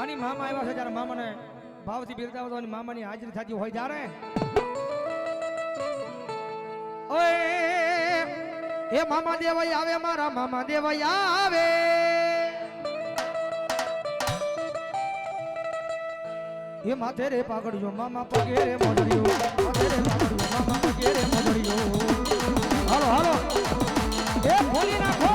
આની મામા આવ્યા છે ત્યારે મામાને ભાવથી બિરદાવો તો મામાની હાજરી થતી હોય ત્યારે. એ મામા દેવાઈ આવે, મારા મામા દેવાઈ આવે. એ માથે રે પાગડ્યો મામા પગે રે મોડ્યો માથે રે પાગડ્યો મામા પગે રે મોડ્યો હાલો હાલો. એ ખોલી નાખો.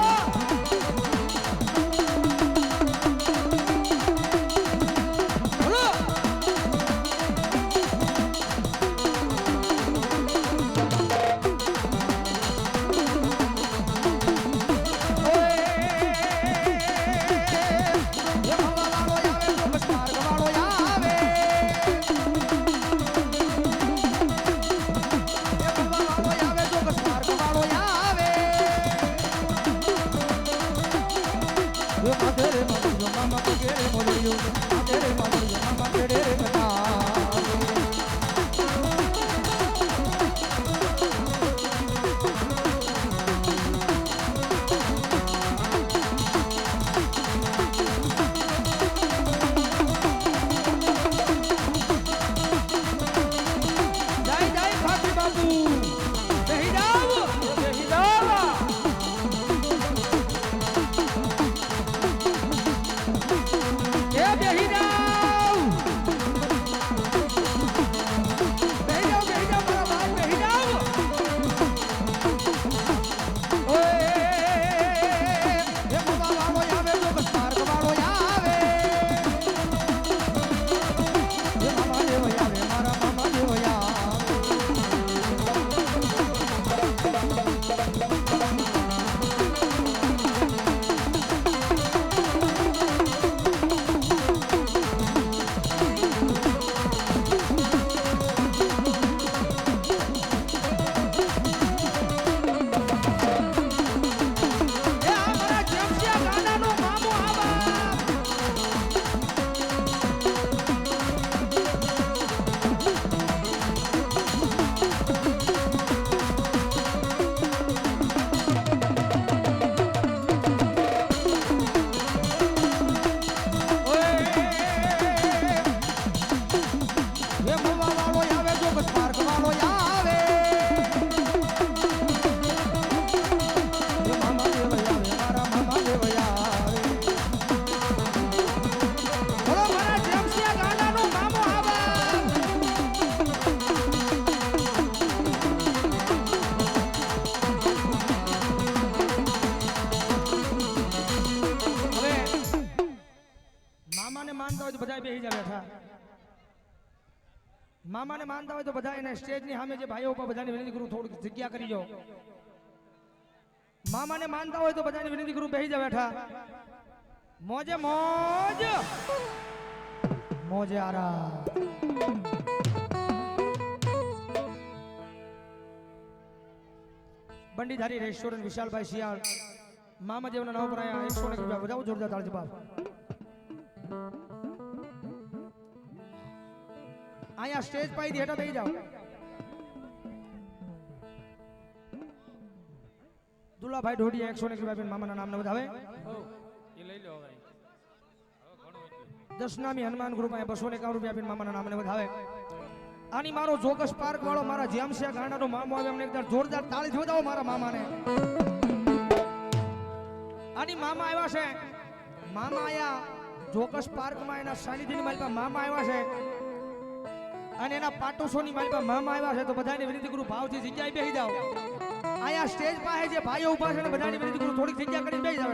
મામાને માનતા હોય તો બધા એને સ્ટેજની સામે જે ભાઈઓ ઉપર બધાની વિનંતી કરું, થોડીક જગ્યા કરી જો મામાને માનતા હોય તો બધાની વિનંતી કરું બેસી જાય બેઠા. મોજે મોજ. મોજે આરા બંડીધારી રેસ્ટોરન્ટ વિશાલભાઈ શિયાળ. મામાદેવના નામ પર અહીંયા એકસો ને રૂપિયા વધાવો જોરદાર તાળજી અહીંયા સ્ટેજ પાઈ હેઠા થઈ જાઓ. દુલાભાઈ ઢોડિયા એકસો ને રૂપિયા મામાના નામને બધા આવે લઈ લો દશનામી હનુમાન ગ્રુપ બસો ને એકાવન રૂપિયા આપીને મામાના નામને વધાવે આની મારો જોગસ પાર્ક વાળો મારા જેમસિયા ગાંડાનો મામો આવે એમને એકદમ જોરદાર તાળી જોડાવો મારા મામાને. આની મામા આવ્યા છે. મામા આયા. જોગસ પાર્કમાં એના સાનિધિની માલિકા મામા આવ્યા છે. અને એના પાટોસોની પાસે મામા આવ્યા છે તો બધાને વિનંતી કરું, ભાવથી જગ્યાએ બેસી જાઓ. આયા સ્ટેજ પાસે જે ભાઈઓ ઊભા છે ને બધાની વિનંતી કરું, થોડીક જગ્યા કરીને બેસી જાવ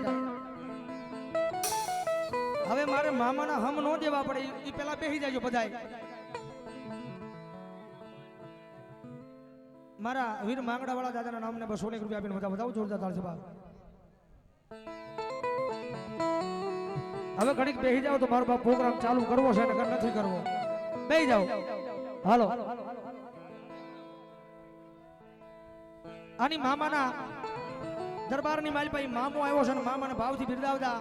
હવે મારે મામાના હમ નો દેવા પડે એ પેલા બેસી જાજો બધાય. મારા વીર માંગડા વાળા દાદાના નામને બસો ને રૂપિયા આપીને બધા બધા જોરદાર તાળ છે હવે ઘડીક બેસી જાવ તો મારો બાપ પ્રોગ્રામ ચાલુ કરવો છે નકર નથી કરવો. બેસી જાઓ. હાલો. આની મામાના દરબારની મારી પાસે મામો આવ્યો છે ને મામાને ભાવથી બિરદાવતા.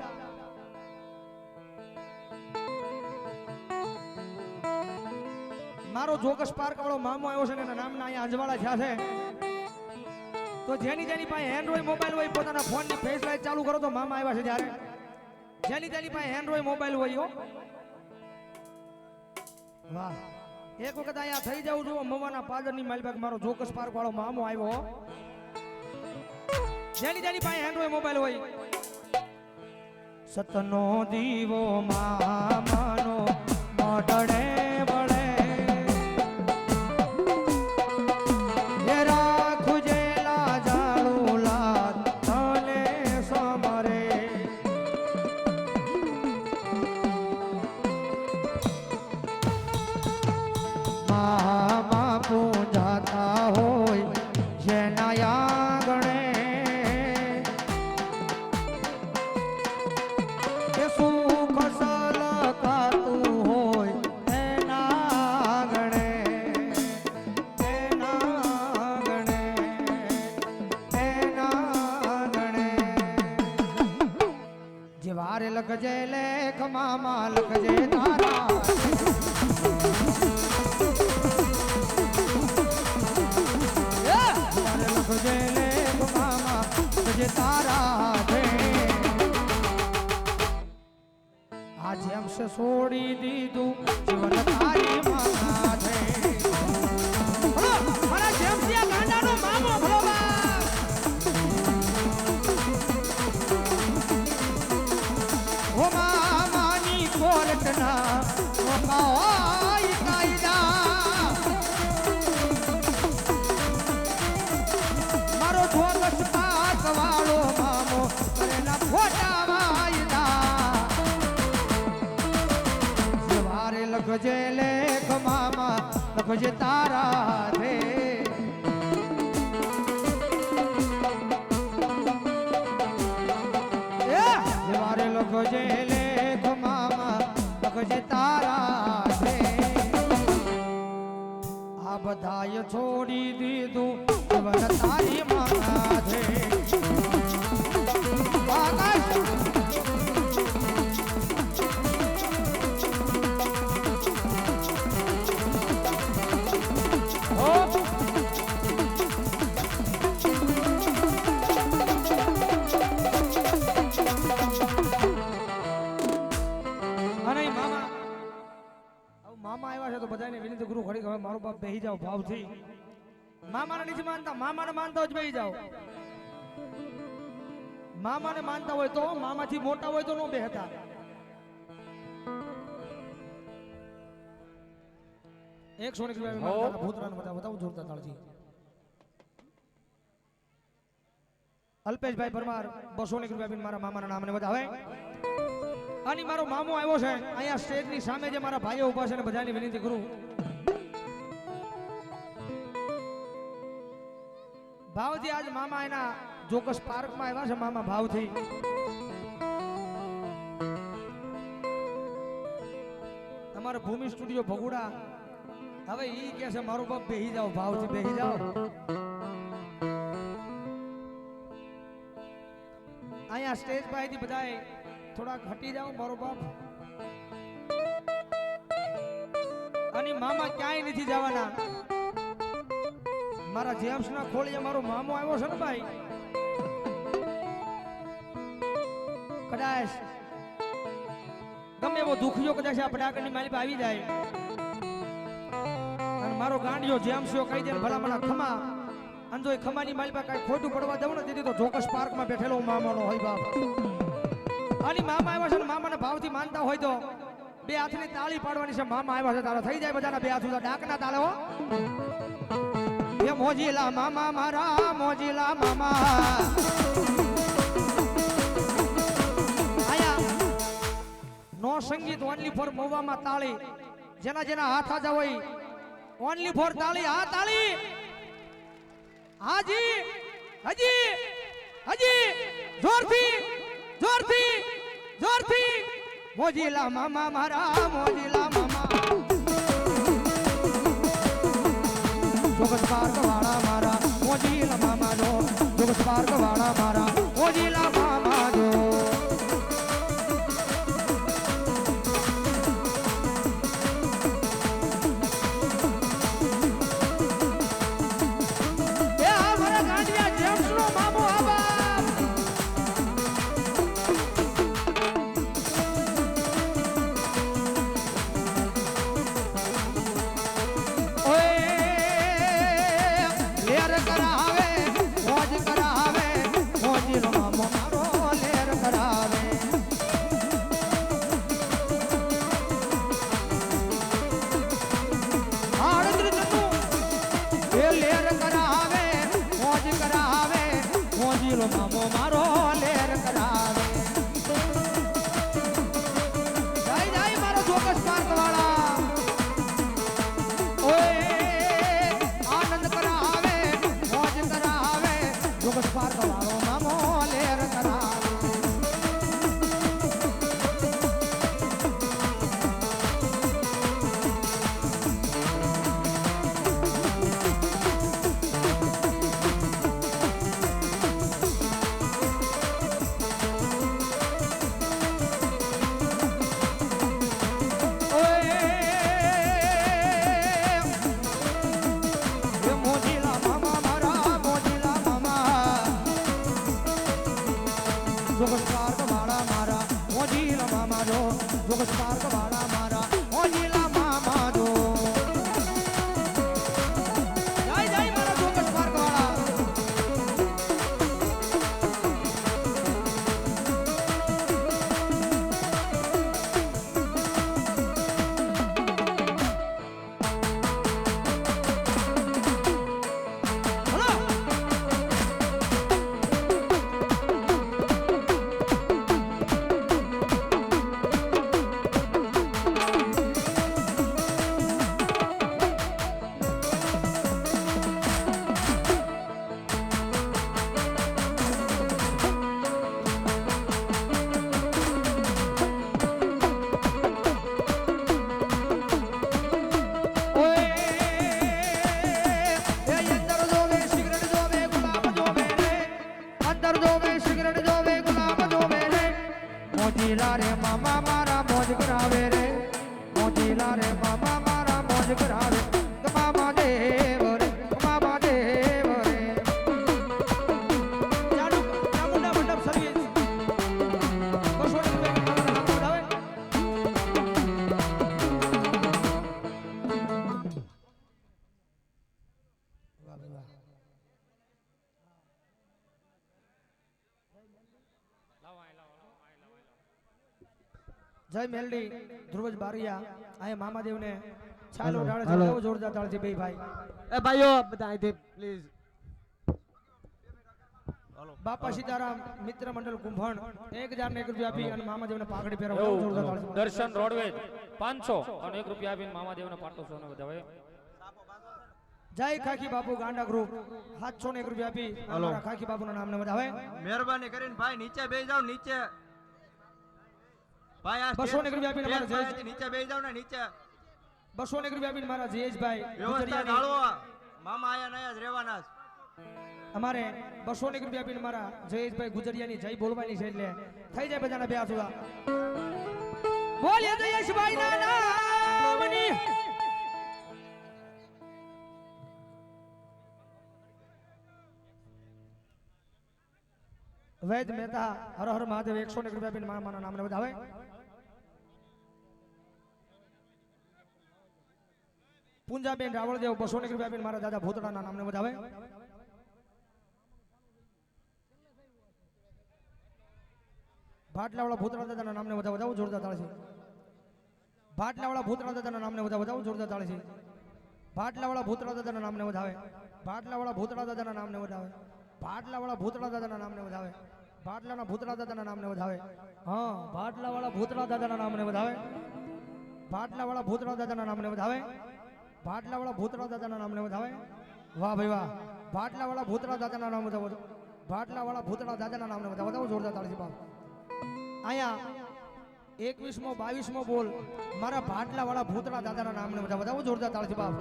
મારો જોગસ પાર્ક વાળો મામો આવ્યો છે ને એના નામના અહીંયા અંજવાળા થયા છે. તો જેની જેની પાસે એન્ડ્રોઈડ મોબાઈલ હોય પોતાના ફોનની ફેસ લાઈટ ચાલુ કરો તો મામા આવ્યા છે જ્યારે. જેની જેની પાસે એન્ડ્રોઈડ મોબાઈલ હોય વાહ. એક વખત અહીંયા થઈ જાવ જો મવાના પાદરની પાસે મારો જોકસ પાર્ક વાળો મામો આવ્યો જેની જેની પાસે એન્ડ્રોઈડ મોબાઈલ હોય. સતનો દીવો મામાનો મોઢડે મામા લખજે તારા લખજે લેખ મામા લખજે છોડી દીધું. મામા લખજે બાપ ભાવથી. મામાને નથી માનતા, મામાને માનતા તો બેહી જાવ મામાને માનતા હોય તો, મામાથી મોટા હોય તો નો બેહતા. એક સોની રૂપિયા ભૂતરાને બતાવો બતાવું, જોરદાર તાળજી. અલ્પેશભાઈ પરમાર, બસો ની રૂપિયા મારા મામાના નામને બધા હવે અને મારો મામો આવ્યો છે, અહીંયા સ્ટેજની સામે જે મારા ભાઈઓ ઊભા છે ને બધાની વિનંતી કરું. ભાવથી આજ મામા એના જોકસ પાર્કમાં આવ્યા છે. મામા ભાવથી અમારો ભૂમિ સ્ટુડિયો ભગુડા. હવે ઈ કે છે, મારો બાપ બેહી જાઓ ભાવથી બેહી જાઓ. અહીંયા સ્ટેજ પાસેથી બધાએ થોડાક હટી જાઓ, મારો બાપ. અને મામા ક્યાંય નથી જવાના. મારા જેમ્સ ના ખોળીએ મારો મામો આવ્યો છે ને ભાઈ? કદાચ ગમે એવો દુખ્યો કદાચ આ માલી પાસે આવી જાય. અને મારો ગાંડિયો જેમ્સ્યો કહી દે ને, ભલા ખમા, અને જો એ ખમાની માલી પાસે કાંઈ ખોટું પડવા દઉં ને, તેથી તો ચોક્કસ પાર્કમાં બેઠેલો મામાનો હોય બાપ. અને મામા આવ્યા છે ને, મામાના ભાવથી માનતા હોય તો બે હાથની તાળી પાડવાની છે. મામા આવ્યા છે, તારા થઈ જાય બધાના બે હાથ ડાકના તાળે હો મોજીલા મામા મારા, મોજીલા મામા. નો સંગીત ઓનલી ફોર મોવામાં તાળી. જેના જેના હાથ આજા હોય ઓનલી ફોર તાળી. હા, તાળી. હાજી. હજી. હજી. જોરથી. જોરથી. જોરથી. મોજીલા મામા મારા, મોજીલા જગત પાર્ક વાળા મારા મોજીલા મામા જો જગત પાર્ક વાળા મારા એ લેર કરાવે મોજ કરાવે મોજીલો મામો મારો લેર કરાવે. વાળા મારા મોજી રમા મારો જોગસ પાર્ક વાળા મારા. મોજીલા રે બારિયા અહીંયા મામાદેવને ચાલો ડાળે. કેવો જોરદાર ઢાળે છે બે ભાઈ. એ ભાઈઓ બધા અહીંથી પ્લીઝ બાપા સીતારામ મિત્ર મંડળ કુંભણ એક હજાર ને એક રૂપિયા આપી અને મામાદેવને પાઘડી પહેરાવો. દર્શન રોડવે પાંચસો અને એક રૂપિયા આપીને મામાદેવને પાટો સોનો બધા જય ખાખી બાપુ ગાંડા ગ્રુપ સાતસો ને એક રૂપિયા આપી ખાખી બાપુ નામ ને બધા મહેરબાની કરીને ભાઈ નીચે બે જાવ નીચે. ભાઈ આ બસો ને એક રૂપિયા આપીને સ્ટેજ જયેશ નીચે બેસી જાવ ને નીચે. બસો ને રૂપિયા આપીને મારા જયેશભાઈ વ્યવસ્થા ગુજરિયાની મામા આયા નયા જ રહેવાના અમારે બસો ને રૂપિયા આપીને મારા જયેશભાઈ ગુજરિયાની જય બોલવાની છે એટલે થઈ જાય બધાના બે હાથ બોલીએ જયેશભાઈ ના નામની. વૈદ મહેતા હર હર મહાદેવ એકસો ને રૂપિયા આપીને મારા માના નામને વધાવે. પૂંજાબેન રાવળદેવ, બસો ને રૂપિયા આપીને મારા દાદા ભૂતળાના નામને વધાવે. ભાટલાવાળા ભૂતળા દાદાના નામને બધા વધાવો, જોરદાર તાળ છે. ભાટલાવાળા ભૂતળા દાદાના નામને બધા વધાવો, જોરદાર તાળ છે. ભાટલાવાળા ભૂતળા દાદાના નામને વધાવે. ભાટલાવાળા ભૂતળા દાદાના નામને વધાવે. ભાટલાવાળા ભૂતળા દાદાના નામને વધાવે. ભાટલાના ભૂતળા દાદાના નામને વધાવે. હા, ભાટલાવાળા ભૂતળા દાદાના નામને વધાવે. ભાટલાવાળા ભૂતળા દાદાના નામને વધાવે. ભાટલાવાળા ભૂતળા દાદાના નામને આવે વાહ ભાઈ વાહ. ભાટલાવાળા ભૂતળા દાદાના નામ વધાવો ભાટલાવાળા ભૂતળા દાદાના નામને વધાવો. બતાવો જોરદાર તાળ બાપ. અહીંયા એકવીસમો બાવીસમો બોલ. મારા ભાટલાવાળા ભૂતળા દાદાના નામને બધા બતાવો જોરદાર તાળ બાપ.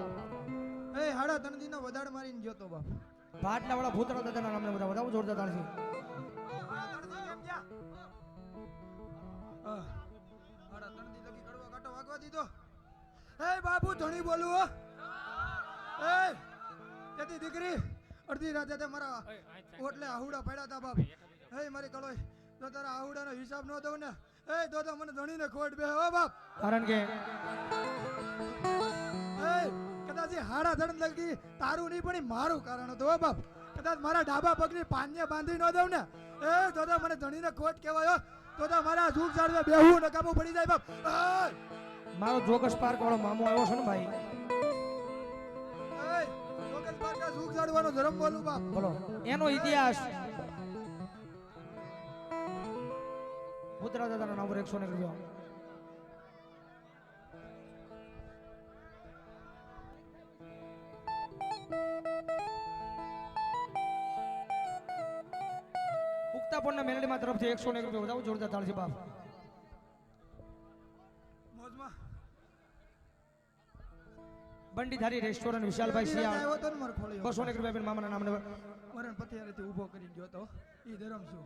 એ હાડા ત્રણ દિનો વધારે મારીને ગયો તો બાપ. ભાટલા વાળા ભૂતળા દાદાના નામને બધા બતાવો જોરદાર તાળ છે હાડા ત્રણ દી લગી કડવા કાંટો વાગવા દીધો. એ બાપુ ધણી બોલું હો. એ તેથી દીકરી અડધી રાતે તે મારા ઓટલે આહુડા પડ્યા તા બાપ. એ મારી કળોય તો તારા આહુડાનો હિસાબ ન દઉં ને. એ તો તો મને ધણીને ખોટ બે હો બાપ. કારણ કે એ કદાચ એ હાડા ધણ લગી તારું નહીં પણ મારું કારણ હતું હો બાપ. કદાચ મારા ડાબા પગની પાનને બાંધી ન દઉં ને. એ તો તો મને ધણીને ખોટ કહેવાયો હો. તો તો મારા ઝૂક ઝાડવે બેહવું નકામું પડી જાય બાપ. એ મારો જોગસ પાર્ક વાળો મામો આવ્યો છે ને ભાઈ. એનો ઇતિહાસ. ભૂતરા દાદાના નામ એકસો 101 રૂપિયા ઉક્તાપણના મેલડીમાં તરફથી એકસો ને એક રૂપિયા વધાવો જોરદાર તાળથી બાપ. બંડીધારી રેસ્ટોરન્ટ વિશાલભાઈ શિયાળ. ને બસો ને એક રૂપિયા મામાના નામને. મરણ પથિયારેથી ઊભો કરી ગયો તો. ઈ ધરમ છું.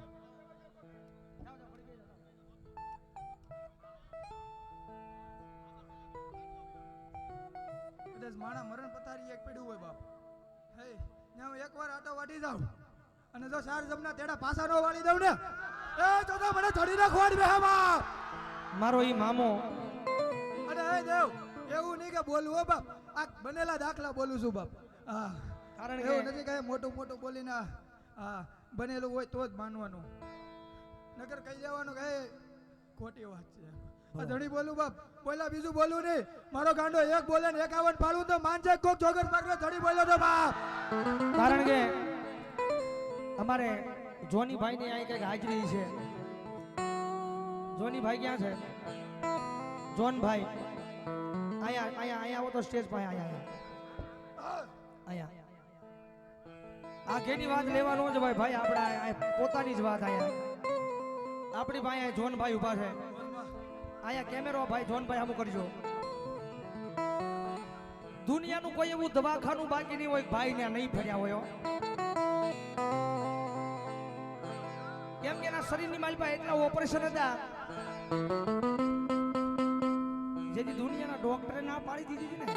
કદાચ માણા મરણ પથારી એક પડ્યું હોય બાપ. હે ત્યાં હું એકવાર આટો વાટી જાઉં. અને જો ચાર જમના તેડા પાસા નો વાળી દઉં ને એ તો તો મને થોડી નાખવાડ બે બાપ. મારો ઈ મામો. અરે હે દેવ એવું નહીં કે બોલવું હો બાપ. આ બનેલા દાખલા બોલું છું બાપ. હા કારણ એવું કે નથી કાંઈ મોટું મોટું બોલીને હા આ બનેલું હોય તો જ માનવાનું. નગર કહી જવાનું કે ખોટી વાત છે. ધણી બોલું બાપ. બોલા બીજું બોલું નહીં. મારો ગાંડો એક બોલે ને એકાવન પાડું તો માનજે કોક જોગર પાડવે ધણી બોલ્યો તો બાપ. કારણ કે અમારે જોનીભાઈ ની અહીં કંઈક હાજરી છે. જોની ભાઈ ક્યાં છે? જોનભાઈ. સ્ટેજ પાસે અહીંયા આ ઘેની વાત લેવાનું છે ભાઈ ભાઈ, આપણે પોતાની જ વાત અહીંયા આપણી અહીંયા જોનભાઈ ઊભા છે. અહીંયા કેમેરો, ભાઈ, જોનભાઈ આમ કરજો. દુનિયાનું કોઈ એવું દવાખાનું બાકી નહીં હોય ભાઈ ને નહીં ફર્યા હોય કેમ કે એના શરીરની માલપા એટલા ઓપરેશન હતા. ડોક્ટરે ના પાડી દીધી હતી ને?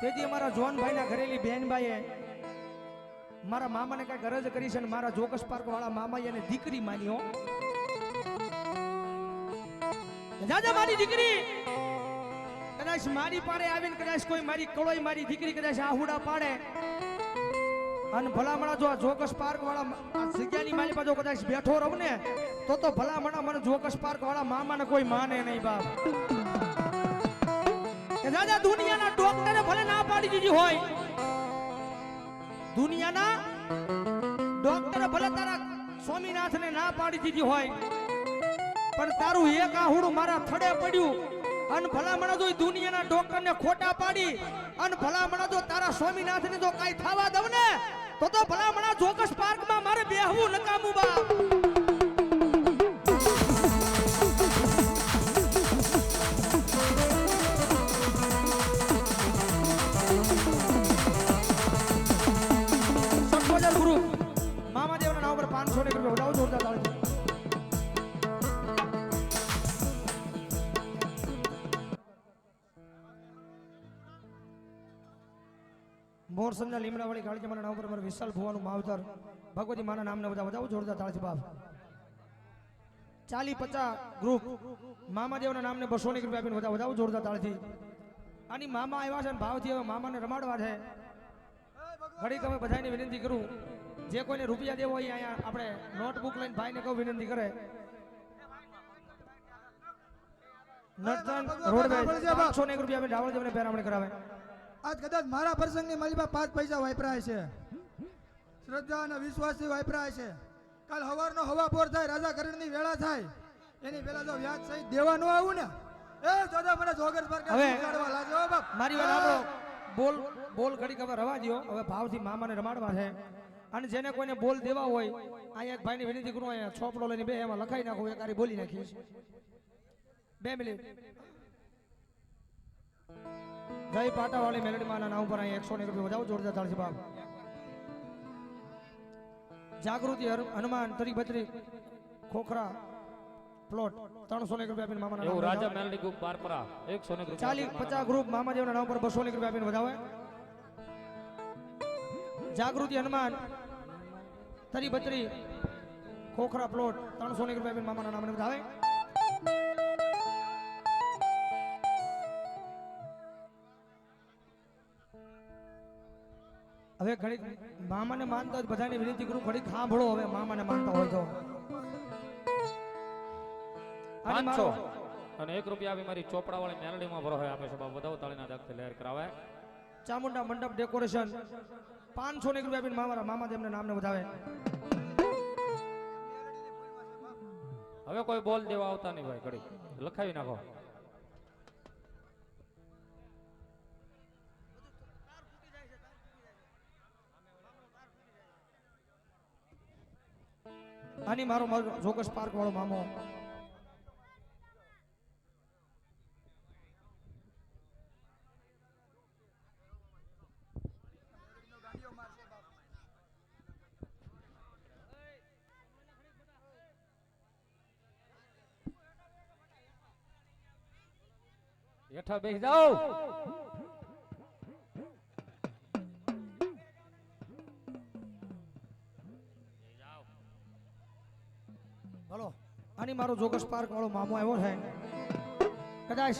તેથી અમારા જોનભાઈ ના ઘરેલી બહેનભાઈએ મારા મામાને કઈ ગરજ કરી છે ને મારા જોકસ પાર્ક વાળા મામાએ એને દીકરી માની, હો. દાદા મારી દીકરી! કદાચ મારી પાડે આવીને, કદાચ કોઈ મારી કળોઈ મારી દીકરી કદાચ આહુડા પાડે. અને ભલામણા જો આ જોકસ પાર્ક વાળા જગ્યાની મારી પાસે જો કદાચ બેઠો રહું ને, તો તો ભલામણા મને જોકસ પાર્ક વાળા મામાને કોઈ માને નહીં બાપ. કે દાદા, દુનિયાના ડોક્ટરે ભલે ના પાડી દીધી હોય, દુનિયાના ડોક્ટરે ભલે તારા સ્વામીનાથને ના પાડી દીધી હોય, પણ તારું એક આહુડું મારા થડે પડ્યું. અને ભલામણા જો દુનિયાના ડોક્ટરને ખોટા પાડી, અને ભલામણા જો તારા સ્વામીનાથને જો કાઈ થવા દઉં ને, તો તો ભલામણા જોકસ પાર્કમાં મારે બેહવું નકામું બાપ. મોર સંજા લીમડાવાળી કાળી મારા નામ પર મારા વિશાલ ભુવાનું માવતર. ભગવતી માના નામને બધા બધા જોરદાર તાળજી બાપ. ચાલી પચાસ ગ્રુપ મામાદેવના નામને બસો ની રૂપિયા આપીને બધા બધા જોરદાર તાળથી. આની મામા આવ્યા છે ભાવથી હવે મામાને રમાડવા છે. ઘડીક અમે બધાને વિનંતી કરું, જે કોઈને રૂપિયા દેવો હોય અહીંયા આપણે નોટબુક લઈને ભાઈને કહું વિનંતી કરે. નર્તન રોડ પાંચસો એક રૂપિયા આપીને રાવળ દેવને પહેરામણી કરાવે. આજ કદાચ મારા પ્રસંગની માલિબા પાંચ પૈસા વાપરાય છે. શ્રદ્ધા અને વિશ્વાસથી વાપરાય છે. કાલ હવારનો હવા પોર થાય રાજા કરણની વેળા થાય. એની પેલા જો વ્યાજ સહિત દેવા ન આવું ને. એ દાદા મને જોગર પર હવે લાગ્યો બાપ. મારી વાત આપણો બોલ બોલ ઘડીક ખબર રવા દ્યો. હવે ભાવથી મામાને રમાડવા છે. અને જેને કોઈને બોલ દેવા હોય અહીંયા એક ભાઈની વિનંતી કરું અહીંયા છોપડો લઈને બે એમાં લખાઈ નાખું એક બોલી નાખીશ બે મિનિટ. જય પાટાવાળી મેલડી માના નામ પર અહીંયા એકસો ને રૂપિયા વધાવો જોરદાર ચાલશે બાપ. જાગૃતિ હનુમાન તરી બત્રી ખોખરા પ્લોટ ત્રણસો ને રૂપિયા આપીને મામા એવું રાજા મેલડી ગ્રુપ પારપરા એકસો ને ચાલીસ ચાલી પચાસ ગ્રુપ મામાદેવના નામ પર બસો ને રૂપિયા આપીને વધાવે. જાગૃતિ હનુમાન તરી બત્રી ખોખરા પ્લોટ ત્રણસો ને રૂપિયા આપીને મામાના નામને વધાવે. હવે ઘડીક મામાને માનતા બધાને વિનંતી કરું ઘડીક સાંભળો હવે મામાને માનતા હોય તો. પાંચસો. અને એક રૂપિયા આપી મારી ચોપડા વાળી મેલડીમાં ભરો હોય આપે છે બાપ વધાવો તાળીના દાખલ લહેર કરાવે. ચામુંડા મંડપ ડેકોરેશન. પાંચસો ને એક રૂપિયા આપીને મારા મામા તેમને નામને વધાવે. હવે કોઈ બોલ દેવા આવતા નહીં ભાઈ ઘડી લખાવી નાખો. આની મારો મારો જોગસ પાર્ક વાળો મામો. હેઠા બેસી જાઓ. મારો જોગસ પાર્ક વાળો મામો આવ્યો છે. કદાચ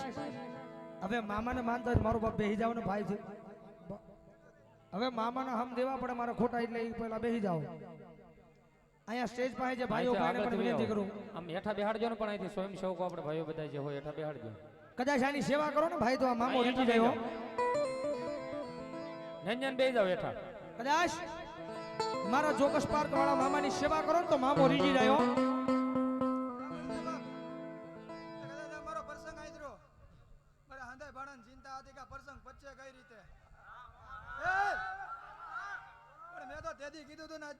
હવે મામાને માનતા મારો બાપ બેસી જાવ ને ભાઈ છે. હવે મામાને હમ દેવા પડે મારા ખોટા એટલે એ પહેલા બેસી જાઓ. અહીંયા સ્ટેજ પાસે જે ભાઈઓ ભાઈને પણ વિનંતી કરું. આમ હેઠા બેહાડજો ને પણ અહીંથી સ્વયં સેવકો આપણે ભાઈઓ બધા જે હોય હેઠા બેહાડજો. કદાચ આની સેવા કરો ને ભાઈ તો આ મામો રીટી ગયો નંજન બેસી જાવ હેઠા. કદાચ મારા જોગસ પાર્ક વાળા મામાની સેવા કરો ને તો મામો રીજી રહ્યો.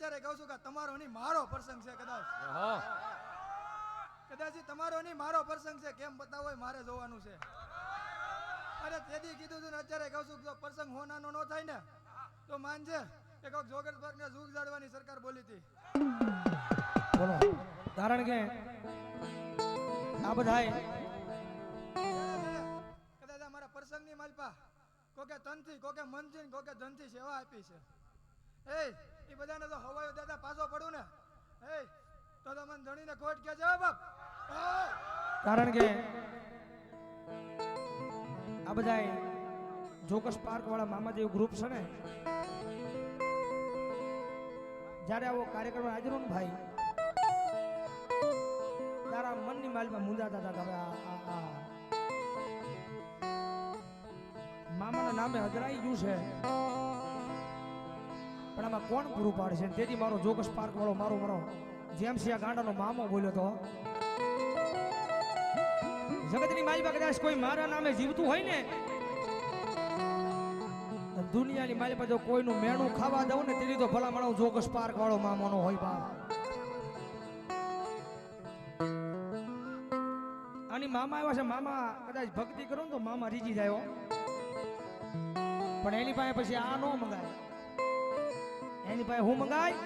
અત્યારે કહું છું કે તમારો નહીં મારો પ્રસંગ છે કદાચ. કદાચ તમારો નહીં મારો પ્રસંગ છે કેમ બતાવો મારે જોવાનું છે. અરે તેથી કીધું તું ને અત્યારે કહું છું પ્રસંગ હોનાનો ન થાય ને તો માનજે કે કોઈક જોગરબર્ગ ને જુગ જાડવાની સરકાર બોલી હતી. બોલો. કારણ કે આ બધાય કદાચ અમારા મારા પ્રસંગની માલપા કોકે તનથી કોકે મનથી કોકે ધનથી સેવા આપી છે. એ એ બધાને તો હવાયો દાદા પાછો પડું ને. એ તો તો મને ધણીને ખોટ કે જવાબ બાપ. કારણ કે આ બધાય જોકસ પાર્ક વાળા મામા જેવું ગ્રુપ છે ને, જ્યારે આવો કાર્યક્રમ હાજર ને ભાઈ, તારા મનની માલમાં મુંજાતા હતા આ. મામાના નામે હજરાઈ ગયું છે. પણ આમાં કોણ પૂરું પાડશે? તેથી મારો જોગસ પાર્ક વાળો મારો મારો જેમ સિયા ગાંડાનો મામો બોલ્યો તો, જગતની માલિકા કદાચ કોઈ મારા નામે જીવતું હોય ને દુનિયાની માલિકા જો કોઈનું મેણું ખાવા દઉં ને તેની તો ભલા માણો જોગસ પાર્ક વાળો મામોનો હોય બાપ. આની મામા આવ્યા છે, મામા કદાચ ભક્તિ કરો ને તો મામા રીજી જાય પણ એની પાસે પછી આ નો મંગાય. એની પાસે હું મંગાય?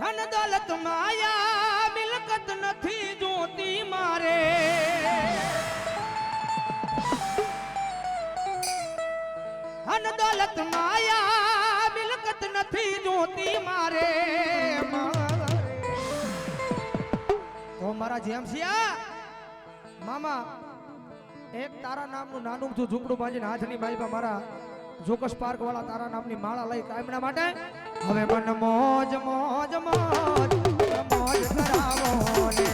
ધન દોલત માયા, મિલકત નથી જોતી મારે. ધન દોલત માયા, મિલકત નથી જોતી મારે. તો મારા જેમસિયા મામા એક તારા નામનું નાનું તું ઝૂંપડું બાંધીને હાથની માલિકા મારા જોકસ પાર્ક વાળા તારા નામની માળા લઈ કાયમના માટે. હવે મન મોજ મોજ મોજ મોજ કરાવો ને.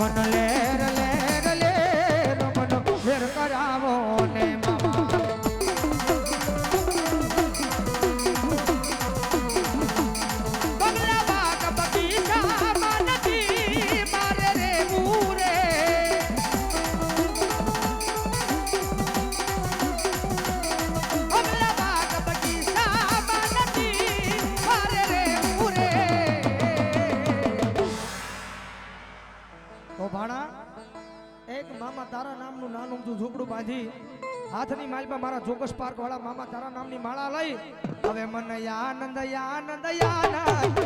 મન લેર હાથની માલમાં મારા જોગસ પાર્ક વાળા મામા તારા નામની માળા લઈ. હવે મને આનંદ આનંદ આનંદ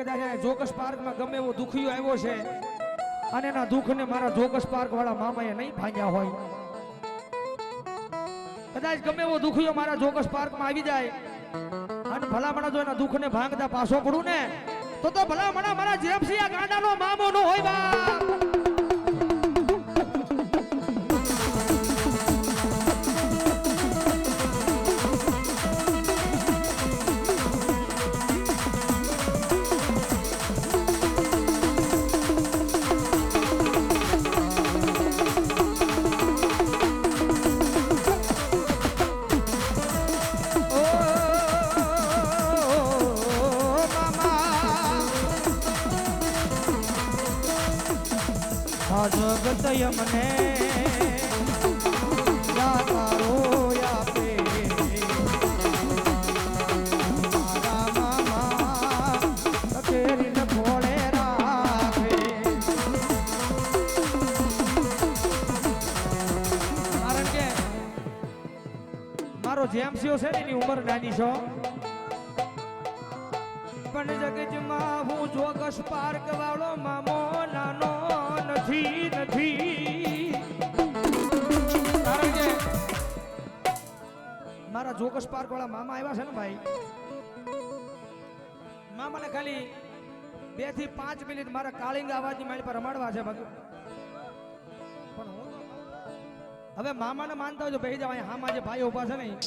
કદાચ જોકસ પાર્કમાં ગમે એવો દુખીયો આવ્યો છે અને એના દુઃખને મારા જોકસ પાર્ક વાળા મામાએ નહીં ભાંગ્યા હોય. કદાચ ગમે એવો દુખીયો મારા જોકસ પાર્કમાં આવી જાય અને ભલામણા જો એના દુઃખને ભાંગતા પાછો પડું ને, તો તો ભલામણા મારા જેમસી આ ગાંડાનો મામો નો હોય બા દાતારો આપે મારા જેમસીઓ છે ને એની ઉંમર નાની પણ જગજમાં હું જોગસ પાર્ક જોગસ પાર્ક વાળા મામા આવ્યા છે ને ભાઈ મામાને ખાલી બેથી પાંચ મિનિટ મારા કાળિંગ અવાજની મારી પર રમાડવા છે બાકી હવે મામાને માનતા હોય તો ભાઈ જાવ અહીંયા હામાં જે ભાઈ ઊભા છે ને ઈ.